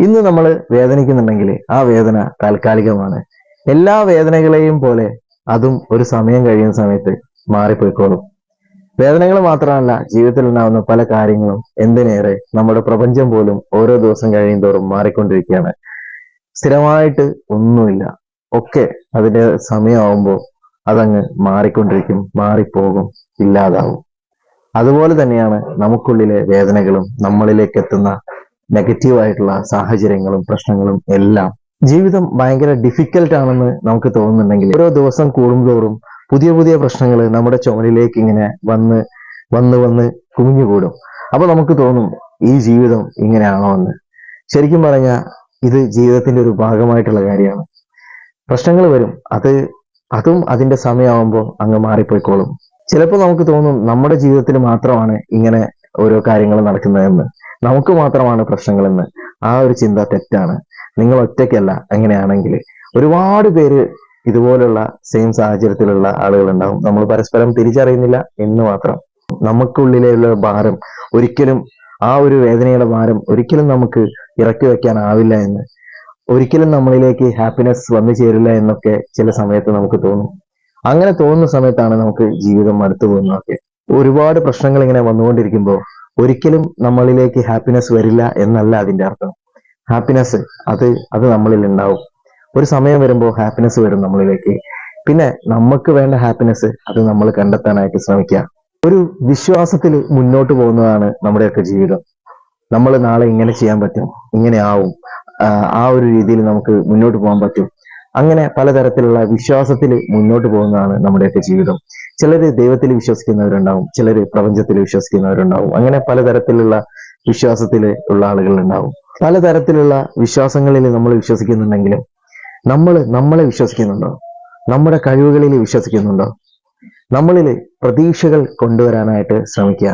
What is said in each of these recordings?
ഇന്ന് നമ്മൾ വേദനിക്കുന്നുണ്ടെങ്കിൽ ആ വേദന താൽക്കാലികമാണ്. എല്ലാ വേദനകളെയും പോലെ അതും ഒരു സമയം കഴിയുന്ന സമയത്ത് മാറിപ്പോയിക്കോളും. വേദനകൾ മാത്രമല്ല ജീവിതത്തിൽ ഉണ്ടാവുന്ന പല കാര്യങ്ങളും എന്തിനേറെ നമ്മുടെ പ്രപഞ്ചം പോലും ഓരോ ദിവസം കഴിയും തോറും മാറിക്കൊണ്ടിരിക്കുകയാണ്. സ്ഥിരമായിട്ട് ഒന്നുമില്ല. ഒക്കെ അതിന്റെ സമയമാവുമ്പോൾ അതങ്ങ് മാറിക്കൊണ്ടിരിക്കും മാറിപ്പോകും ഇല്ലാതാവും. അതുപോലെ തന്നെയാണ് നമുക്കുള്ളിലെ വേദനകളും നമ്മളിലേക്ക് എത്തുന്ന നെഗറ്റീവ് ആയിട്ടുള്ള സാഹചര്യങ്ങളും പ്രശ്നങ്ങളും എല്ലാം ജീവിതം ഭയങ്കര ഡിഫിക്കൽട്ട് ആണെന്ന് നമുക്ക് തോന്നുന്നുണ്ടെങ്കിൽ ഓരോ ദിവസം കൂടുന്തോറും പുതിയ പുതിയ പ്രശ്നങ്ങൾ നമ്മുടെ ചുമലിലേക്ക് ഇങ്ങനെ വന്ന് വന്ന് വന്ന് കുമിഞ്ഞുകൂടും. അപ്പൊ നമുക്ക് തോന്നും ഈ ജീവിതം ഇങ്ങനെയാണോ എന്ന്. ശരിക്കും പറഞ്ഞാൽ ഇത് ജീവിതത്തിന്റെ ഒരു ഭാഗമായിട്ടുള്ള കാര്യമാണ്. പ്രശ്നങ്ങൾ വരും. അത് അതും അതിന്റെ സമയമാകുമ്പോൾ അങ്ങ് മാറിപ്പോയിക്കോളും. ചിലപ്പോൾ നമുക്ക് തോന്നും നമ്മുടെ ജീവിതത്തിൽ മാത്രമാണ് ഇങ്ങനെ ഓരോ കാര്യങ്ങൾ നടക്കുന്നതെന്ന്. നമുക്ക് മാത്രമാണ് പ്രശ്നങ്ങളെന്ന്. ആ ഒരു ചിന്ത തെറ്റാണ്. നിങ്ങൾ ഒറ്റയ്ക്കല്ല അങ്ങനെയാണെങ്കിൽ. ഒരുപാട് പേര് ഇതുപോലുള്ള സെയിം സാഹചര്യത്തിലുള്ള ആളുകൾ ഉണ്ടാവും നമ്മൾ പരസ്പരം തിരിച്ചറിയുന്നില്ല എന്ന് മാത്രം. നമുക്കുള്ളിലുള്ള ഭാരം ഒരിക്കലും ആ ഒരു വേദനയുടെ ഭാരം ഒരിക്കലും നമുക്ക് ഇറക്കി വെക്കാനാവില്ല എന്ന്. ഒരിക്കലും നമ്മളിലേക്ക് ഹാപ്പിനെസ് വന്നു ചേരില്ല എന്നൊക്കെ ചില സമയത്ത് നമുക്ക് തോന്നും. അങ്ങനെ തോന്നുന്ന സമയത്താണ് നമുക്ക് ജീവിതം അടുത്തു പോകുന്നതൊക്കെ ഒരുപാട് പ്രശ്നങ്ങൾ ഇങ്ങനെ വന്നുകൊണ്ടിരിക്കുമ്പോൾ ഒരിക്കലും നമ്മളിലേക്ക് ഹാപ്പിനെസ് വരില്ല എന്നല്ല അതിന്റെ അർത്ഥം. ഹാപ്പിനെസ് അത് അത് നമ്മളിൽ ഉണ്ടാവും. ഒരു സമയം വരുമ്പോൾ ഹാപ്പിനെസ് വരും നമ്മളിലേക്ക്. പിന്നെ നമുക്ക് വേണ്ട ഹാപ്പിനെസ് അത് നമ്മൾ കണ്ടെത്താനായിട്ട് ശ്രമിക്കുക. ഒരു വിശ്വാസത്തിൽ മുന്നോട്ട് പോകുന്നതാണ് നമ്മുടെയൊക്കെ ജീവിതം. നമ്മൾ നാളെ ഇങ്ങനെ ചെയ്യാൻ പറ്റും ഇങ്ങനെ ആവും. ആ ഒരു രീതിയിൽ നമുക്ക് മുന്നോട്ട് പോകാൻ പറ്റും. അങ്ങനെ പലതരത്തിലുള്ള വിശ്വാസത്തിൽ മുന്നോട്ട് പോകുന്നതാണ് നമ്മുടെയൊക്കെ ജീവിതം. ചിലർ ദൈവത്തിൽ വിശ്വസിക്കുന്നവരുണ്ടാവും ചിലർ പ്രപഞ്ചത്തിൽ വിശ്വസിക്കുന്നവരുണ്ടാവും. അങ്ങനെ പലതരത്തിലുള്ള വിശ്വാസത്തിൽ ഉള്ള ആളുകൾ ഉണ്ടാവും പലതരത്തിലുള്ള വിശ്വാസങ്ങളിൽ നമ്മൾ വിശ്വസിക്കുന്നുണ്ടെങ്കിലും നമ്മൾ നമ്മളെ വിശ്വസിക്കുന്നുണ്ടോ? നമ്മുടെ കഴിവുകളിൽ വിശ്വസിക്കുന്നുണ്ടോ? നമ്മളിൽ പ്രതീക്ഷകൾ കൊണ്ടുവരാനായിട്ട് ശ്രമിക്കുക.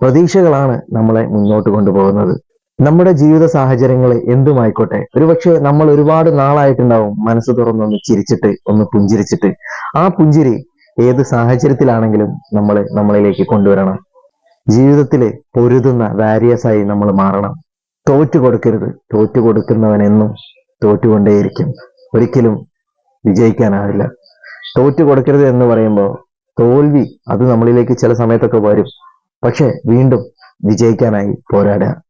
പ്രതീക്ഷകളാണ് നമ്മളെ മുന്നോട്ട് കൊണ്ടുപോകുന്നത്. നമ്മുടെ ജീവിത സാഹചര്യങ്ങൾ എന്തുമായിക്കോട്ടെ? ഒരുപക്ഷെ നമ്മൾ ഒരുപാട് നാളായിട്ടുണ്ടാവും മനസ്സ് തുറന്നൊന്ന് ചിരിച്ചിട്ട് ഒന്ന് പുഞ്ചിരിച്ചിട്ട്. ആ പുഞ്ചിരി ഏത് സാഹചര്യത്തിലാണെങ്കിലും നമ്മൾ നമ്മളിലേക്ക് കൊണ്ടുവരണം. ജീവിതത്തിൽ പൊരുതുന്ന വാരിയസ് ആയി നമ്മൾ മാറണം. തോറ്റു കൊടുക്കരുത്. തോറ്റു കൊടുക്കുന്നവൻ എന്നും തോറ്റുകൊണ്ടേയിരിക്കും. ഒരിക്കലും വിജയിക്കാനാവില്ല. തോറ്റു കൊടുക്കരുത് എന്ന് പറയുമ്പോൾ തോൽവി അത് നമ്മളിലേക്ക് ചില സമയത്തൊക്കെ വരും. പക്ഷെ വീണ്ടും വിജയിക്കാനായി പോരാടുക.